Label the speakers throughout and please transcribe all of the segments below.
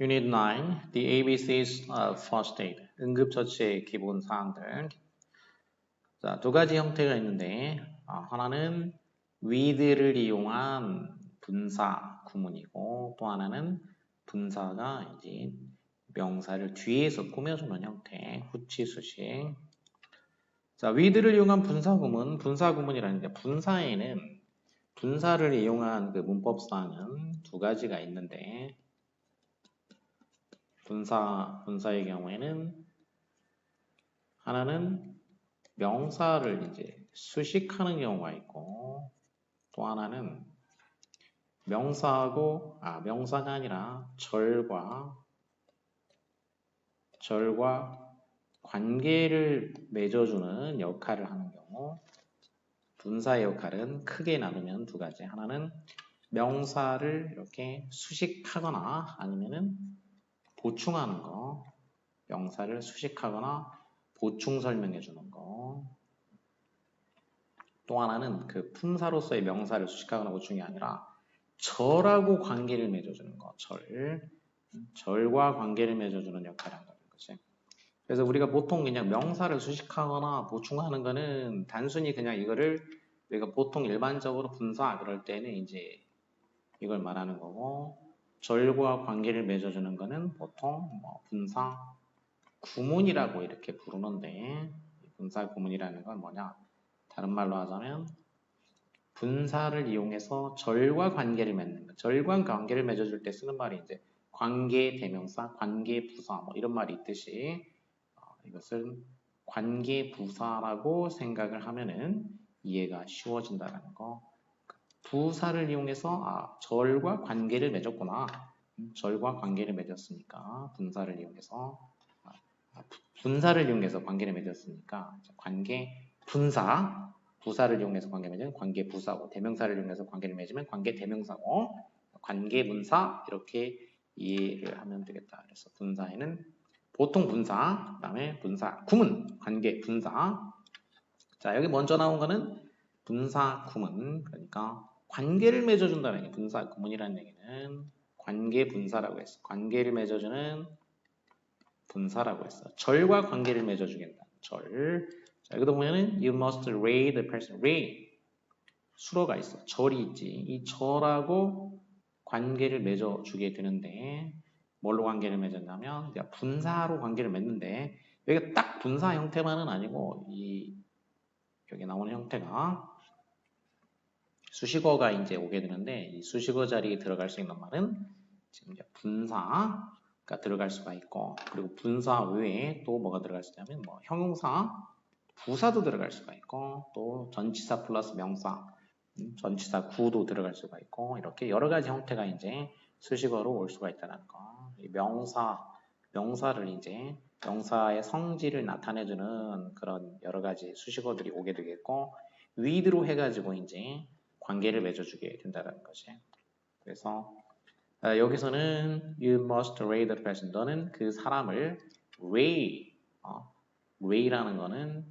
Speaker 1: Unit 9, the ABC's uh, first aid, 응급처치의 기본 사항들. 자, 두 가지 형태가 있는데, 아, 하나는 with를 이용한 분사 구문이고, 또 하나는 분사가 이제 명사를 뒤에서 꾸며주는 형태, 후치 수식. 자, with를 이용한 분사 구문, 분사 구문이라는 게 분사에는 분사를 이용한 그 문법상은 두 가지가 있는데, 분사, 분사의 경우에는 하나는 명사를 이제 수식하는 경우가 있고 또 하나는 명사하고 아 명사가 아니라 절과 절과 관계를 맺어주는 역할을 하는 경우 분사의 역할은 크게 나누면 두 가지. 하나는 명사를 이렇게 수식하거나 아니면은 보충하는 거, 명사를 수식하거나 보충 설명해 주는 거. 또 하나는 그 품사로서의 명사를 수식하거나 보충이 아니라 절하고 관계를 맺어주는 거, 절. 절과 관계를 맺어주는 역할을 한다는 거지. 그래서 우리가 보통 그냥 명사를 수식하거나 보충하는 거는 단순히 그냥 이거를 우리가 보통 일반적으로 분사 그럴 때는 이제 이걸 말하는 거고 절과 관계를 맺어주는 것은 보통 뭐 분사 구문이라고 이렇게 부르는데 분사 구문이라는 건 뭐냐? 다른 말로 하자면 분사를 이용해서 절과 관계를 맺는 것. 절과 관계를 맺어줄 때 쓰는 말이 이제 관계 대명사, 관계 부사 뭐 이런 말이 있듯이 어, 이것을 관계 부사라고 생각을 하면은 이해가 쉬워진다는 거. 부사를 이용해서 아, 절과 관계를 맺었구나. 음, 절과 관계를 맺었으니까 분사를 이용해서 아, 아 분사를 이용해서 관계를 맺었으니까 관계 분사 부사를 이용해서 관계 맺으면 관계 부사고 대명사를 이용해서 관계를 맺으면 관계 대명사고 관계 분사 이렇게 이해를 하면 되겠다. 그래서 분사에는 보통 분사, 그다음에 분사 구문, 관계 분사. 자 여기 먼저 나온 거는 분사 구문 그러니까 관계를 맺어준다는 얘기, 분사 구문이라는 얘기는 관계 분사라고 했어. 관계를 맺어주는 분사라고 했어. 절과 관계를 맺어주겠다. 절. 자, 여기도 보면은 you must ray the person. ray. 수로가 있어. 절이 있지. 이 절하고 관계를 맺어주게 되는데 뭘로 관계를 맺었냐면 분사로 관계를 맺는데 여기가 딱 분사 형태만은 아니고 이 여기 나오는 형태가 수식어가 이제 오게 되는데 이 수식어 자리에 들어갈 수 있는 말은 지금 이제 분사가 들어갈 수가 있고 그리고 분사 외에 또 뭐가 들어갈 수 있냐면 뭐 형용사, 부사도 들어갈 수가 있고 또 전치사 플러스 명사, 음, 전치사 구도 들어갈 수가 있고 이렇게 여러 가지 형태가 이제 수식어로 올 수가 있다는 거. 이 명사, 명사를 이제 명사의 성질을 나타내주는 그런 여러 가지 수식어들이 오게 되겠고 위드로 해가지고 이제 관계를 맺어주게 된다는 거지. 그래서 어, 여기서는 you must ray the person. 너는 그 사람을 ray, 어, ray라는 거는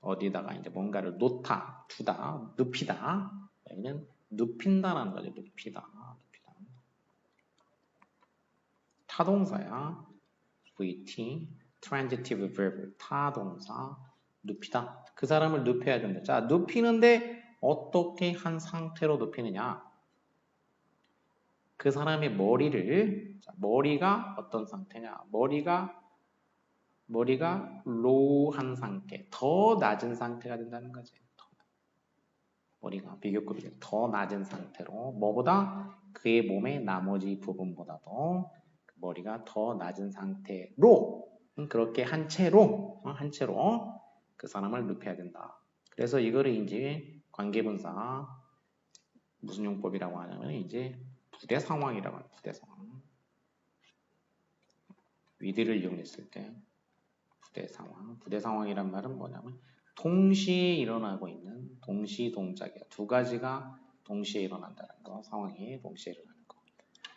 Speaker 1: 어디다가 이제 뭔가를 놓다, 두다, 눕히다. 여기는 눕힌다라는 거죠. 눕히다, 눕히다. 타동사야. VT, transitive verb, 타동사, 눕히다. 그 사람을 눕혀야 된다. 자, 눕히는데 어떻게 한 상태로 눕히느냐? 그 사람의 머리를 머리가 어떤 상태냐? 머리가 머리가 로우한 상태, 더 낮은 상태가 된다는 거지. 머리가 비교급이 더 낮은 상태로 뭐보다 그의 몸의 나머지 부분보다도 그 머리가 더 낮은 상태로 그렇게 한 채로 한 채로 그 사람을 눕혀야 된다. 그래서 이거를 이제 관계분사 무슨 용법이라고 하냐면 이제 부대 상황이라고 해요. 부대 상황. 위드를 이용했을 때 부대 상황. 부대 상황이란 말은 뭐냐면 동시에 일어나고 있는 동시 동작이야. 두 가지가 동시에 일어난다는 거. 상황이 동시에 일어나는 거.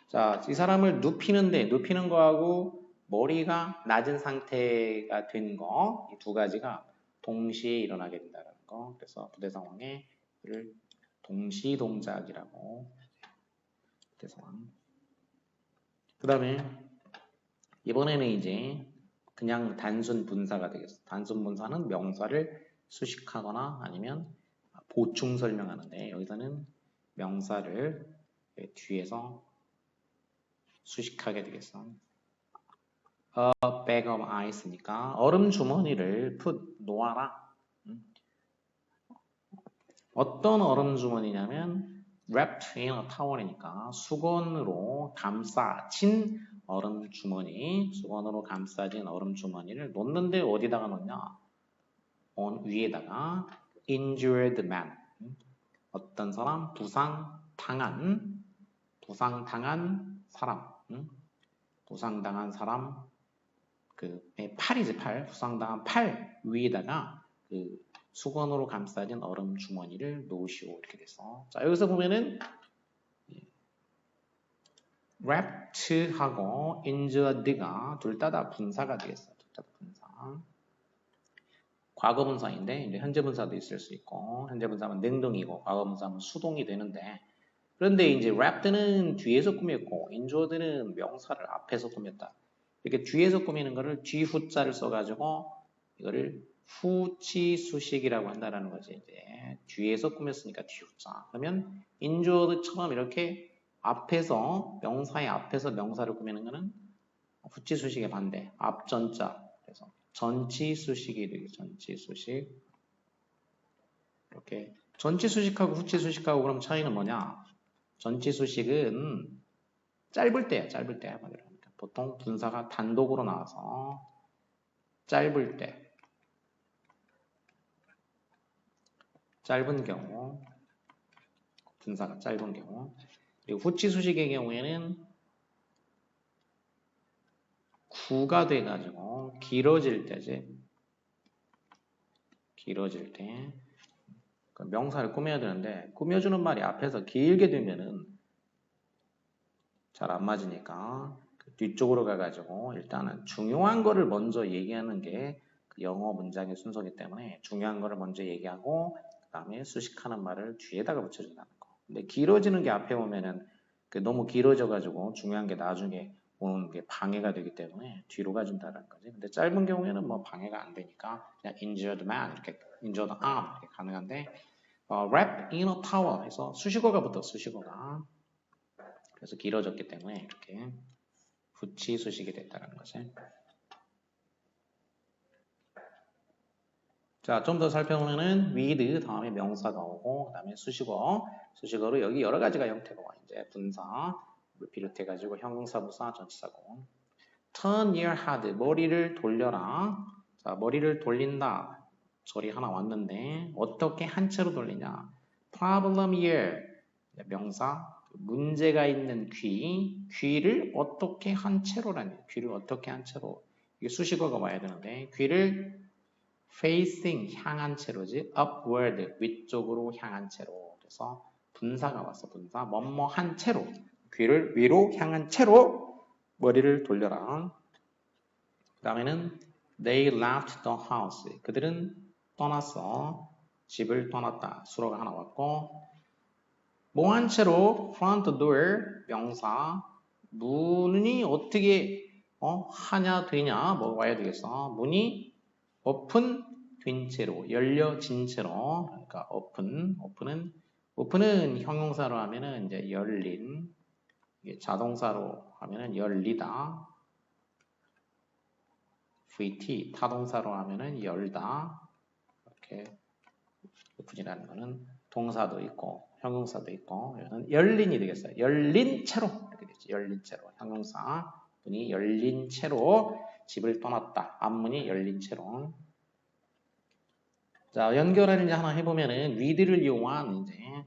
Speaker 1: 자, 이 사람을 눕히는데 눕히는 거하고 머리가 낮은 상태가 된 거, 이 두 가지가 동시에 일어나게 된다는 거. 그래서 부대 상황에 를 동시 동작이라고 부대 상황. 그 다음에 이번에는 이제 그냥 단순 분사가 되겠어. 단순 분사는 명사를 수식하거나 아니면 보충 설명하는데 여기서는 명사를 뒤에서 수식하게 되겠어. A bag of ice니까 얼음 주머니를 put 놓아라. 음. 어떤 얼음 주머니냐면 wrapped in a towel이니까 수건으로 감싸진 얼음 주머니, 수건으로 감싸진 얼음 주머니를 놓는데 어디다가 놓냐? on 위에다가 injured man. 어떤 사람? 부상 당한 부상 당한 사람. 부상 당한 사람. 그 팔이지 팔. 부상 당한 팔 위에다가 그 수건으로 감싸진 얼음 주머니를 놓으시오. 이렇게 돼서. 자 여기서 보면은 wrapped하고 injured가 둘 다 다 분사가 되겠어 둘다 분사. 과거 분사인데 이제 현재 분사도 있을 수 있고 현재 분사는 능동이고 과거 분사는 수동이 되는데 그런데 이제 wrapped는 뒤에서 꾸몄고 injured는 명사를 앞에서 꾸몄다. 이렇게 뒤에서 꾸미는 거를 뒤후자를 써가지고 이거를 후치 수식이라고 한다라는 거지 이제 뒤에서 꾸몄으니까 뒤후자. 그러면 injured처럼 이렇게 앞에서 명사의 앞에서 명사를 꾸미는 거는 후치 수식의 반대 앞전자 그래서 전치 수식이 되겠죠. 전치 수식. 이렇게 전치 수식하고 후치 수식하고 그럼 차이는 뭐냐? 전치 수식은 짧을 때야, 짧을 때. 보통 분사가 단독으로 나와서 짧을 때, 짧은 경우, 분사가 짧은 경우, 그리고 후치 수식의 경우에는 구가 돼가지고 길어질 때지. 길어질 때. 그 명사를 꾸며야 되는데 꾸며주는 말이 앞에서 길게 되면은 잘 안 맞으니까 그 뒤쪽으로 가가지고 일단은 중요한 거를 먼저 얘기하는 게그 영어 문장의 순서이기 때문에 중요한 거를 먼저 얘기하고 그 다음에 수식하는 말을 뒤에다가 붙여준다는 거. 근데 길어지는 게 앞에 오면은 그 너무 길어져가지고 중요한 게 나중에 오는 게 방해가 되기 때문에 뒤로 가준다는 거지. 근데 짧은 경우에는 뭐 방해가 안 되니까 그냥 injured man 이렇게 injured arm 이렇게 가능한데 어, wrap in a towel 해서 수식어가 붙어 수식어가 그래서 길어졌기 때문에 이렇게 붙이 수식이 됐다는 거지. 자, 좀 더 살펴보면은 with 다음에 명사가 오고 그다음에 수식어, 수식어로 여기 여러 가지가 형태가 와 이제 분사, 비롯해 가지고 형용사 부사 전치사고. turn your head 머리를 돌려라. 자 머리를 돌린다. 절이 하나 왔는데 어떻게 한 채로 돌리냐? problem ear 명사 문제가 있는 귀 귀를 어떻게 한 채로라니? 귀를 어떻게 한 채로? 이게 수식어가 와야 되는데 귀를 facing 향한 채로지 upward 위쪽으로 향한 채로 그래서 분사가 왔어 분사 뭐뭐 한 채로 귀를 위로 향한 채로 머리를 돌려라. 그 다음에는 they left the house. 그들은 떠났어. 집을 떠났다. 수로가 하나 왔고 뭐한 채로 front door 명사 문이 어떻게 어, 하냐 되냐 뭐 와야 되겠어. 문이 open 된 채로 열려진 채로 그러니까 open open은 open은 형용사로 하면은 이제 열린 자동사로 하면은 열리다. VT 타동사로 하면은 열다. 이렇게 오픈이라는 거는 동사도 있고 형용사도 있고 이거는 열린이 되겠어요. 열린 채로 이렇게 되죠. 열린 채로 형용사 문이 열린 채로 집을 떠났다. 앞문이 열린 채로. 자 연결을 이제 하나 해보면은 위드를 이용한 이제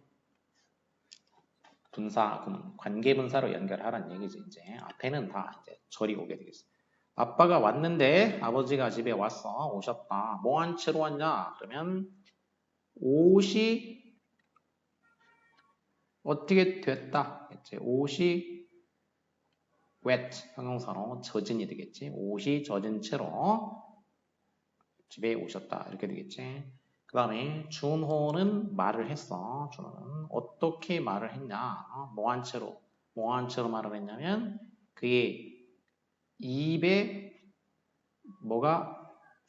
Speaker 1: 분사, 관계 분사로 연결하라는 얘기죠. 이제 앞에는 다 이제 절이 오게 되겠어. 아빠가 왔는데 아버지가 집에 왔어. 오셨다. 뭐한 채로 왔냐? 그러면 옷이 어떻게 됐다? 이제 옷이 wet 형용사로 젖은이 되겠지. 옷이 젖은 채로 집에 오셨다. 이렇게 되겠지. 그 다음에 준호는 말을 했어. 준호는 어떻게 말을 했냐? 어, 뭐한 채로 뭐한 채로 말을 했냐면 그의 입에 뭐가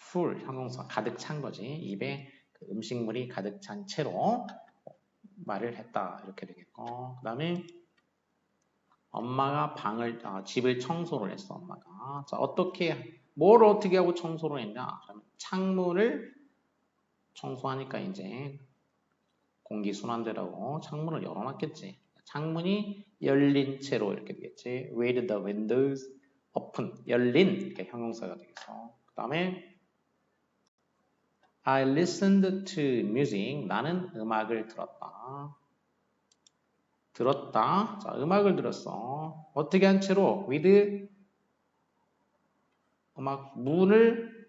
Speaker 1: full 형용사 가득 찬 거지. 입에 그 음식물이 가득 찬 채로 말을 했다 이렇게 되겠고 그 다음에 엄마가 방을 아, 집을 청소를 했어 엄마가. 자 어떻게 뭘 어떻게 하고 청소를 했냐? 그러면 창문을 청소하니까 이제 공기 순환되라고 창문을 열어놨겠지. 창문이 열린 채로 이렇게 되겠지. With the windows open. 열린 이렇게 형용사가 되겠어. 그 다음에 I listened to music. 나는 음악을 들었다 들었다. 자, 음악을 들었어. 어떻게 한 채로? with 음악 문을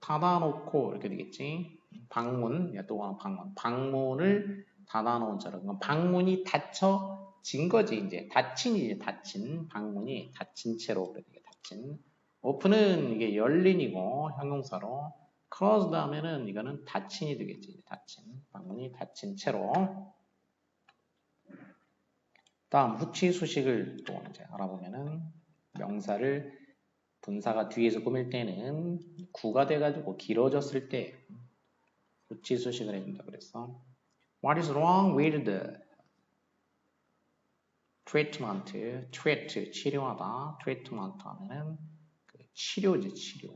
Speaker 1: 닫아놓고 이렇게 되겠지. 방문, 야, 또 방문. 방문을 닫아놓은 채로. 방문이 닫혀진 거지, 이제. 닫힌이지, 닫힌. 방문이 닫힌 채로. 그래, 닫힌. 오픈은 이게 열린이고, 형용사로. close 다음에는 이거는 닫힌이 되겠지. 닫힌. 방문이 닫힌 채로. 다음 후치 수식을 또 이제 알아보면은 명사를 분사가 뒤에서 꾸밀 때는 구가 돼가지고 길어졌을 때 후치 수식을 해준다 그랬어. What is wrong with the treatment? treat 치료하다. treatment 하면은 그 치료지 치료.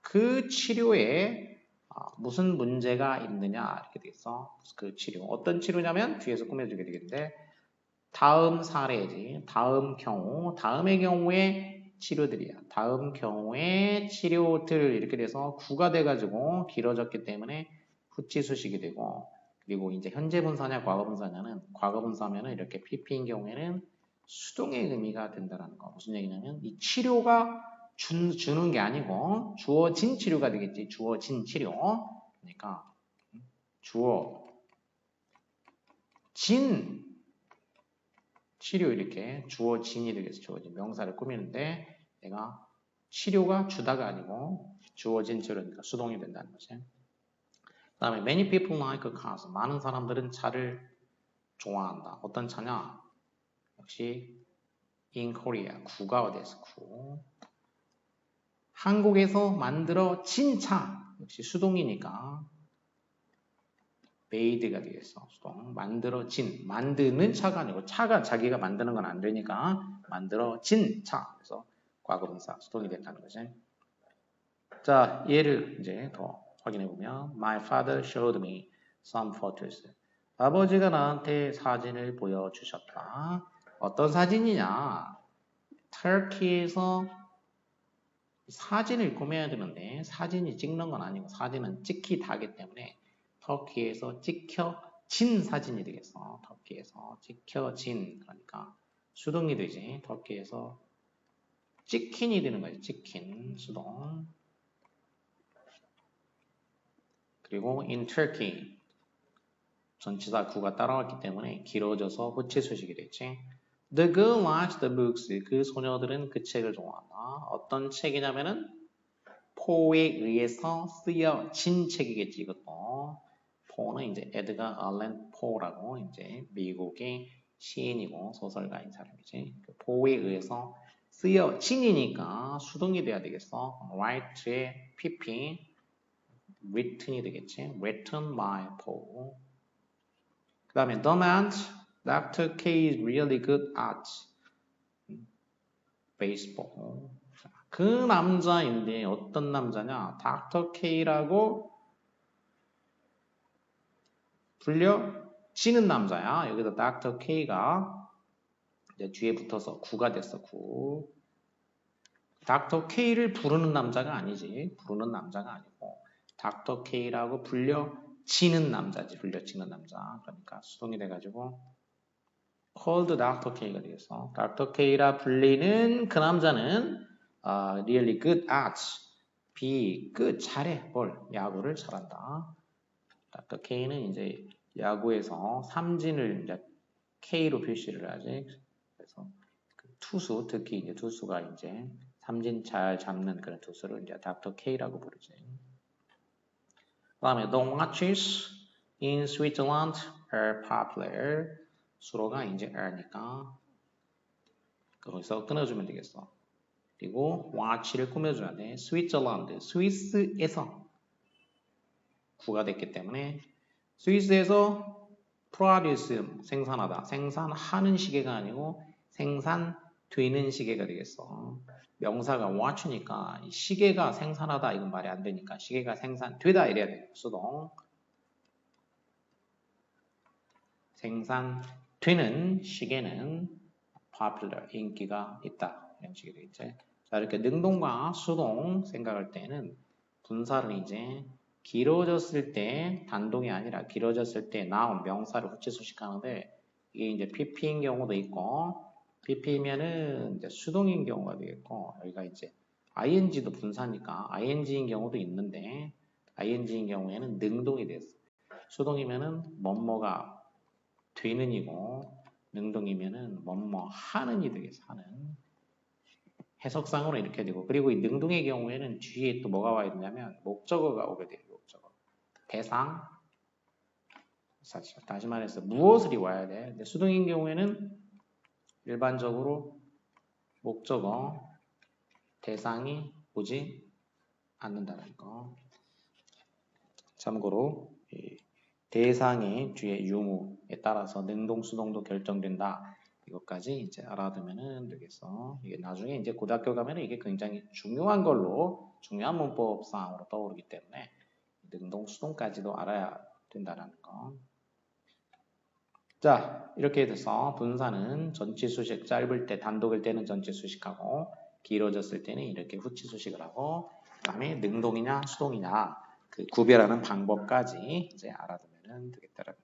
Speaker 1: 그 치료에 아, 무슨 문제가 있느냐 이렇게 되겠어. 그 치료 어떤 치료냐면 뒤에서 꾸며주게 되겠는데 다음 사례지. 다음 경우, 다음의 경우에 치료들이야. 다음 경우에 치료들 이렇게 돼서 구가 돼가지고 길어졌기 때문에 후치수식이 되고 그리고 이제 현재 분사냐 과거 분사냐는 과거 분사면은 이렇게 PP인 경우에는 수동의 의미가 된다는 거. 무슨 얘기냐면 이 치료가 준, 주는 게 아니고 주어진 치료가 되겠지. 주어진 치료. 그러니까 주어 진 치료 이렇게 주어 진이 되겠어. 주어 진 명사를 꾸미는데 내가 치료가 주다가 아니고 주어 진 치료니까 수동이 된다는 거지. 그 다음에 many people like cars. 많은 사람들은 차를 좋아한다. 어떤 차냐? 역시 in Korea. 구가 어디에서 구. 한국에서 만들어진 차. 역시 수동이니까 메이드가 되겠어. 수동. 만들어진. 만드는 차가 아니고 차가 자기가 만드는 건 안 되니까 만들어진 차. 그래서 과거분사 수동이 된다는 거지. 자, 예를 이제 더 확인해 보면 My father showed me some photos. 아버지가 나한테 사진을 보여주셨다. 어떤 사진이냐? 터키에서 사진을 꾸며야 되는데 사진이 찍는 건 아니고 사진은 찍히 다기 때문에 터키에서 찍혀진 사진이 되겠어. 터키에서 찍혀진 그러니까 수동이 되지. 터키에서 찍힌이 되는 거지. 찍힌 수동. 그리고 in Turkey 전치사 구가 따라왔기 때문에 길어져서 호체 수식이 됐지. The girl likes the books. 그 소녀들은 그 책을 좋아한다. 어떤 책이냐면은 포에 의해서 쓰여진 책이겠지 이것도. 포는 이제 에드가 알렌 포라고 이제 미국의 시인이고 소설가인 사람이지. 그 포에 의해서 쓰여 진이니까 수동이 돼야 되겠어. write의 pp, written이 되겠지. written by Paul. 그 다음에 the man, Dr. K is really good at baseball. 그 남자인데 어떤 남자냐? Dr. K라고 불려지는 남자야. 여기서 Dr. K가 이제 뒤에 붙어서 구가 됐어. 구. Dr. K를 부르는 남자가 아니지. 부르는 남자가 아니고 Dr. K라고 불려지는 남자지. 불려지는 남자. 그러니까 수동이 돼가지고 called Dr. K가 되겠어. Dr. K라 불리는 그 남자는 uh, really good at be 잘해 뭘 야구를 잘한다. Dr. K는 이제 야구에서 삼진을 이제 K로 표시를 하지. 그래서 그 투수, 특히 이제 투수가 이제 삼진 잘 잡는 그런 투수를 이제 Dr. K라고 부르지. 그 다음에 The watches in Switzerland are popular. 수로가 이제 are니까 거기서 끊어주면 되겠어. 그리고 watch를 꾸며줘야 돼. 스위tzerland, 스위스에서 구가 됐기 때문에 스위스에서 produce 생산하다, 생산하는 시계가 아니고 생산되는 시계가 되겠어. 명사가 watch니까 이 시계가 생산하다 이건 말이 안 되니까 시계가 생산되다 이래야 돼요. 수동 생산되는 시계는 popular 인기가 있다 이런 식이 되겠지. 자 이렇게 능동과 수동 생각할 때는 분사를 이제 길어졌을 때 단동이 아니라 길어졌을 때 나온 명사를 후치 수식하는데 이게 이제 PP인 경우도 있고 PP면은 이제 수동인 경우가 되겠고 여기가 이제 ing도 분사니까 ing인 경우도 있는데 ing인 경우에는 능동이 됐어. 수동이면은 뭐뭐가 되는 이고 능동이면은 뭐뭐 하는이 되겠어. 하는. 해석상으로 이렇게 되고 그리고 이 능동의 경우에는 뒤에 또 뭐가 와야 되냐면 목적어가 오게 돼요. 대상 사실 다시 말해서 무엇을 와야 돼. 근데 수동인 경우에는 일반적으로 목적어 대상이 오지 않는다는 거. 참고로 이 대상의 뒤에 유무에 따라서 능동 수동도 결정된다. 이것까지 이제 알아두면 되겠어. 이게 나중에 이제 고등학교 가면 이게 굉장히 중요한 걸로 중요한 문법 사항으로 떠오르기 때문에 능동 수동까지도 알아야 된다는 거. 자, 이렇게 돼서 분사는 전치 수식 짧을 때 단독일 때는 전치 수식하고 길어졌을 때는 이렇게 후치 수식을 하고 그 다음에 능동이냐 수동이냐 그 구별하는 방법까지 이제 알아두면 되겠다라는